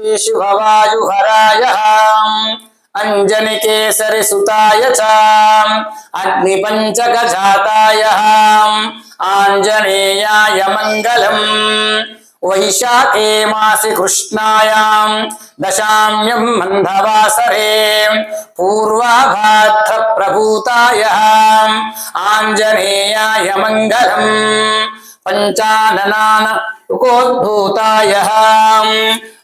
शुभवायुहराय अञ्जनिकेसरिसुताय च अग्निपञ्चकजाताय। आञ्जनेयाय मङ्गलम्। वैशाखे मासि कृष्णायाम् दशाम्यम् मन्धवासरे। पूर्वाभाद्रप्रभूताय आञ्जनेयाय मङ्गलम्। पञ्चाननान उकोद्भूताय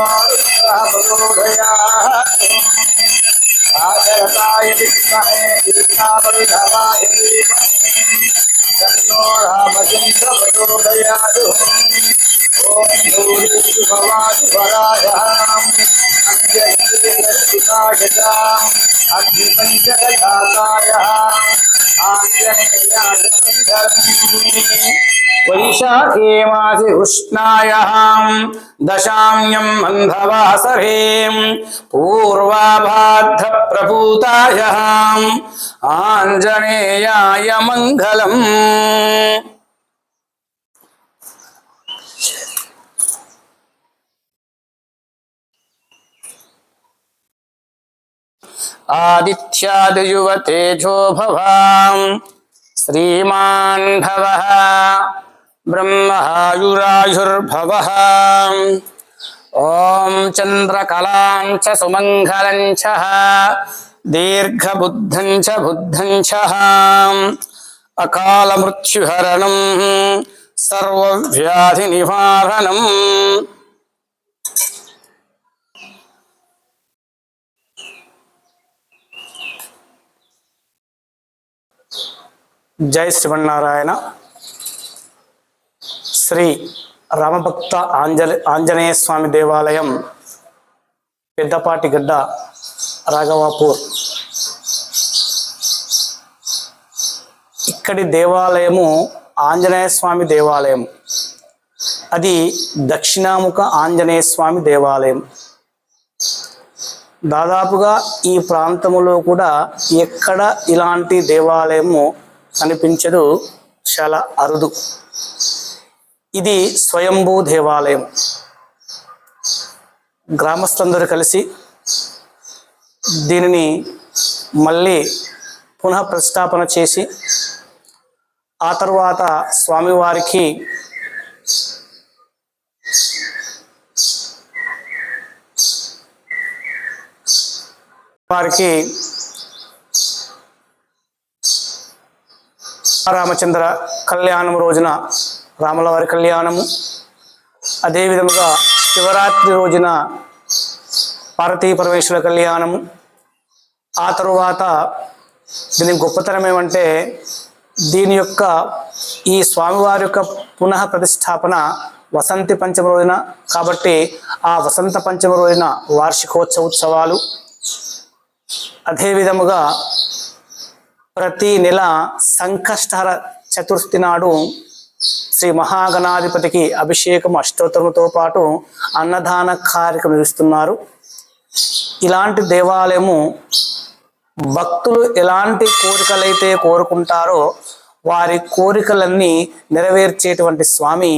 तन्नो रुद्रः प्रचोदयात् आदरताय विद्महे दीपावलिधराय धीमहि तन्नो रामचन्द्र प्रचोदयात् ॐ भूरिभवादिवराय अञ्जलिकाय च अग्निपञ्चकजाताय आञ्जनेयाय वरिष एवासि उष्णायाम् दशाम्यम् अन्धवासरेम् पूर्वाबाद्धप्रभूतायाम् आञ्जनेयाय मङ्गलम् आदित्यादियुवतेजो भवाम् श्रीमान् भवः ब्रह्महायुरायुर्भवः ॐ चन्द्रकलां च सुमङ्गलं च दीर्घबुद्धं च बुद्धं च अकालमृत्युहरणं सर्वव्याधिनिवारणम् జై శ్రీమన్నారాయణ. శ్రీ రామభక్త ఆంజలి ఆంజనేయ స్వామి దేవాలయం పెద్దపాటిగడ్డ రాఘవాపూర్. ఇక్కడి దేవాలయము ఆంజనేయ స్వామి దేవాలయం. అది దక్షిణాముఖ ఆంజనేయ స్వామి దేవాలయం. దాదాపుగా ఈ ప్రాంతములో కూడా ఎక్కడ ఇలాంటి దేవాలయము కనిపించదు. చాలా అరుదు. ఇది స్వయంభూ దేవాలయం. గ్రామస్తులందరూ కలిసి దీనిని మళ్ళీ పునః ప్రతిష్టాపన చేసి ఆ తర్వాత స్వామివారికి వారికి రామచంద్ర కళ్యాణం రోజున రామలవారి కళ్యాణము. అదేవిధముగా శివరాత్రి రోజున పార్వతీ పరమేశ్వర కళ్యాణము. ఆ తరువాత దీని గొప్పతనం ఏమంటే దీని యొక్క ఈ స్వామివారి యొక్క పునః ప్రతిష్టాపన వసంతి పంచమ రోజున. కాబట్టి ఆ వసంత పంచమ రోజున వార్షికోత్సవ ఉత్సవాలు అదేవిధముగా ప్రతి నెల సంకష్టహర చతుర్థి నాడు శ్రీ మహాగణాధిపతికి అభిషేకం అష్టోత్తరంతో పాటు అన్నదాన కార్యక్రమం నిర్వహిస్తున్నారు. ఇలాంటి దేవాలయము భక్తులు ఎలాంటి కోరికలైతే కోరుకుంటారో వారి కోరికలన్నీ నెరవేర్చేటువంటి స్వామి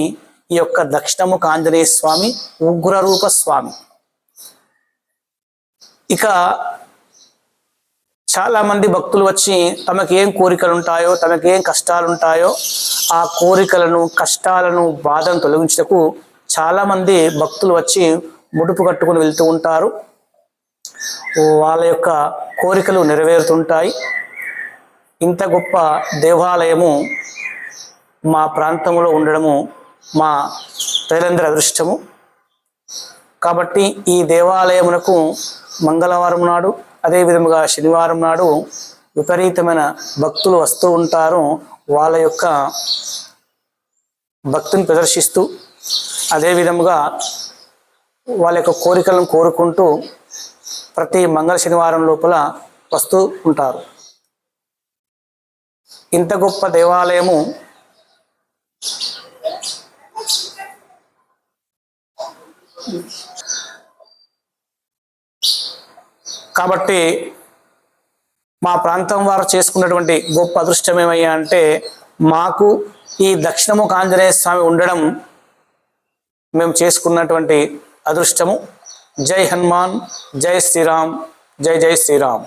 ఈ యొక్క దక్షిణముఖ ఆంజనేయ స్వామి ఉగ్రరూప స్వామి. ఇక చాలా మంది భక్తులు వచ్చి తమకి ఏం కోరికలు ఉంటాయో తమకి ఏం కష్టాలు ఉంటాయో ఆ కోరికలను కష్టాలను బాధను తొలగించటకు చాలా మంది భక్తులు వచ్చి ముడుపు కట్టుకుని వెళ్తూ ఉంటారు. వాళ్ళ యొక్క కోరికలు నెరవేరుతుంటాయి. ఇంత గొప్ప దేవాలయము మా ప్రాంతంలో ఉండడము మా ప్రజలందరి అదృష్టము. కాబట్టి ఈ దేవాలయమునకు మంగళవారం నాడు అదే విధముగా శనివారం నాడు విపరీతమైన భక్తులు వస్తూ ఉంటారు. వాళ్ళ యొక్క భక్తిని ప్రదర్శిస్తూ అదే విధముగా వాళ్ళ యొక్క కోరికలను కోరుకుంటూ ప్రతి మంగళ శనివారం లోపల వస్తూ ఉంటారు. ఇంత గొప్ప దేవాలయము కాబట్టి మా ప్రాంతం వారు చేసుకున్నటువంటి గొప్ప అదృష్టం ఏమయ్యా అంటే మాకు ఈ దక్షిణముఖ ఆంజనేయ స్వామి ఉండడం మేము చేసుకున్నటువంటి అదృష్టము. జై హనుమాన్ జై శ్రీరామ్ జై జై శ్రీరామ్.